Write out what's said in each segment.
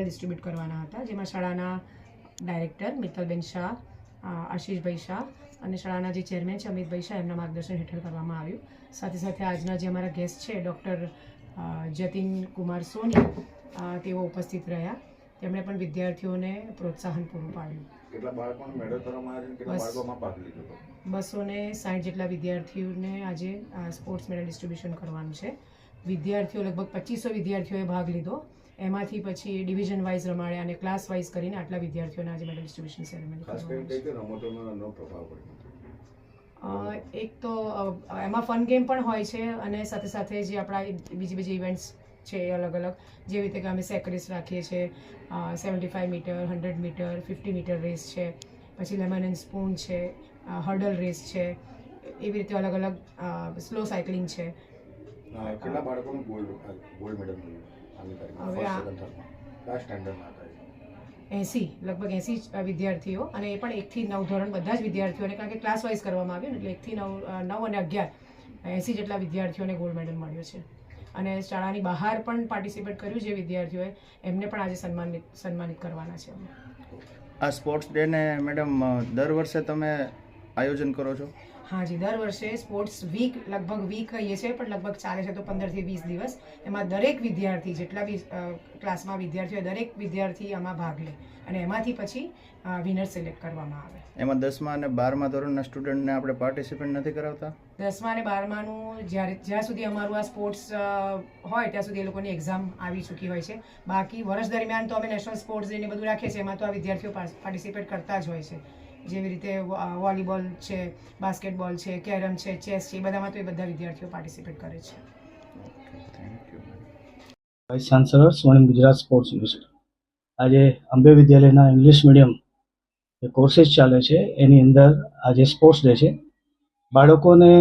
Distribute કરવાના હતા જેમાં શાળાના ડાયરેક્ટર મિત્તલબેન શાહ આશીષભાઈ શાહ અને શાળાના જે ચેરમેન છે અમિતભાઈ શાહ એમના માર્ગદર્શન હેઠળ કરવામાં આવ્યું. સાથે સાથે આજના જે અમારા ગેસ્ટ છે ડૉક્ટર જતીન કુમાર સોની તેઓ ઉપસ્થિત રહ્યા. તેમણે પણ વિદ્યાર્થીઓને પ્રોત્સાહન પૂરું પાડ્યું. બસો. ને સાઠ જેટલા વિદ્યાર્થીઓને આજે સ્પોર્ટ્સ મેડલ ડિસ્ટ્રીબ્યુશન કરવાનું છે. વિદ્યાર્થીઓ લગભગ પચીસો વિદ્યાર્થીઓએ ભાગ લીધો. એમાંથી પછી ડિવિઝન વાઇઝ રમાડ્યા અને ક્લાસ વાઇઝ કરીને આટલા વિદ્યાર્થીઓને આજે મેડલ ડિસ્ટ્રીબ્યુશન સેરેમની એક તો એમાં ફન ગેમ પણ હોય છે અને સાથે સાથે જે આપણા બીજી બીજી ઇવેન્ટ્સ છે અલગ અલગ. જેવી રીતે કે અમે સેકરેસ રાખીએ છીએ seventy five metre hundred metre fifty metre race છે પછી લેમન એન્ડ સ્પૂન છે હર્ડલ રેસ છે એવી રીતે અલગ અલગ સ્લો સાયકલિંગ છે. કેટલા બાળકોનું ગોલ્ડ ગોલ્ડ મેડલ મળ્યું? એંસી લગભગ એંસી વિદ્યાર્થીઓ. અને એ પણ એકથી નવ ધોરણ બધા જ વિદ્યાર્થીઓને કારણ કે ક્લાસ વાઇઝ કરવામાં આવ્યું એટલે એકથી નવ નવ અને અગિયાર એંસી જેટલા વિદ્યાર્થીઓને ગોલ્ડ મેડલ મળ્યો છે. અને શાળાની બહાર પણ પાર્ટિસિપેટ કર્યું જે વિદ્યાર્થીઓએ એમને પણ આજે સન્માનિત સન્માનિત કરવાના છે. આ સ્પોર્ટ્સ ડે ને મેડમ દર વર્ષે તમે આયોજન કરો છો? હા જી દર વર્ષે સ્પોર્ટ્સ વીક લગભગ વીક કહીએ છીએ પણ લગભગ ચાલે છે તો પંદરથી વીસ દિવસ. એમાં દરેક વિદ્યાર્થી જેટલા બી ક્લાસમાં વિદ્યાર્થીઓ દરેક વિદ્યાર્થી આમાં ભાગ લે અને એમાંથી પછી વિનર સિલેક્ટ કરવામાં આવે. એમાં દસમા અને બારમા ધોરણના સ્ટુડન્ટને આપણે પાર્ટિસિપેટ નથી કરાવતા? દસમા અને બારમાનું જ્યારે જ્યાં સુધી અમારું આ સ્પોર્ટ્સ હોય ત્યાં સુધી એ લોકોની એક્ઝામ આવી ચૂકી હોય છે. બાકી વર્ષ દરમિયાન તો અમે નેશનલ સ્પોર્ટ્સ ડે ને બધું રાખીએ છીએ એમાં તો આ વિદ્યાર્થીઓ પાર્ટિસિપેટ કરતા જ હોય છે. જેવી રીતે વોલીબોલ છે, બાસ્કેટબોલ છે, કેરમ છે, ચેસ છે, એ બધામાં તો એ બધા વિદ્યાર્થીઓ પાર્ટિસિપેટ કરે છે. વાઇસ ચાન્સલર સ્વર્ણિમ ગુજરાત સ્પોર્ટ્સ યુનિવર્સિટી આજે અંબે વિદ્યાલયના ઇંગ્લિશ મીડિયમ જે કોર્સીસ ચાલે છે. એની અંદર આજે સ્પોર્ટ્સ ડે છે. બાળકોને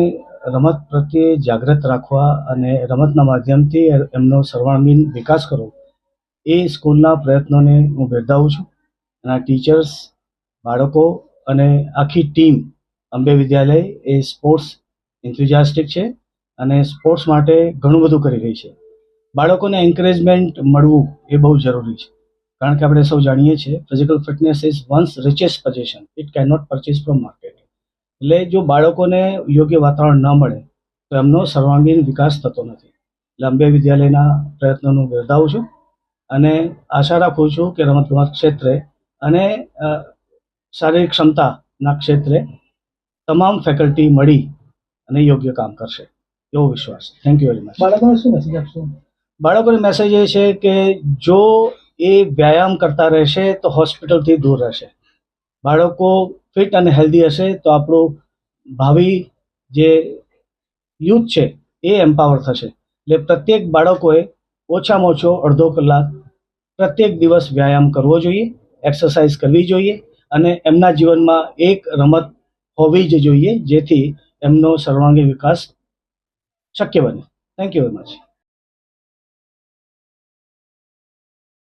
રમત પ્રત્યે જાગૃત રાખવા અને રમતના માધ્યમથી એમનો સર્વાંગીણ વિકાસ કરવો, એ સ્કૂલના પ્રયત્નોને હું બિરદાવું છું. અને ટીચર્સ બાળકો અને આખી ટીમ અંબે વિદ્યાલય એ સ્પોર્ટ્સ એન્થુઝિયાસ્ટિક છે અને સ્પોર્ટ્સ માટે ઘણું બધું કરી રહી છે. બાળકોને એન્કરેજમેન્ટ મળવું એ બહુ જરૂરી છે. કારણ કે આપણે સૌ જાણીએ છીએ physical fitness is one's richest position it can not purchase from market એટલે જો બાળકોને યોગ્ય વાતાવરણ ન મળે, તો એમનો સર્વાંગીણ વિકાસ થતો નથી. એટલે અંબે વિદ્યાલયના પ્રયત્નોનું બિરદાવું છું અને આશા રાખું છું કે રમતગમત ક્ષેત્રે અને શારીરિક ક્ષમતાના ક્ષેત્રે તમામ ફેકલ્ટી મળી અને યોગ્ય કામ કરશે. એવો વિશ્વાસ. થેન્ક યુ વેરી મચ બાળકોને શું મેસેજ આપશો? બાળકોને મેસેજ એ છે કે જો એ વ્યાયામ કરતા રહેશે તો હોસ્પિટલથી દૂર રહેશે. બાળકો ફિટ અને હેલ્ધી હશે તો આપણું ભાવિ જે યુથ છે એ એમ્પાવર થશે. એટલે પ્રત્યેક બાળકોએ ઓછામાં ઓછો અડધો કલાક પ્રત્યેક દિવસ વ્યાયામ કરવો જોઈએ એક્સરસાઇઝ કરવી જોઈએ અને એમના જીવનમાં એક રમત હોવી જ જોઈએ જેથી એમનો સર્વાંગી વિકાસ શક્ય બને. Thank you very much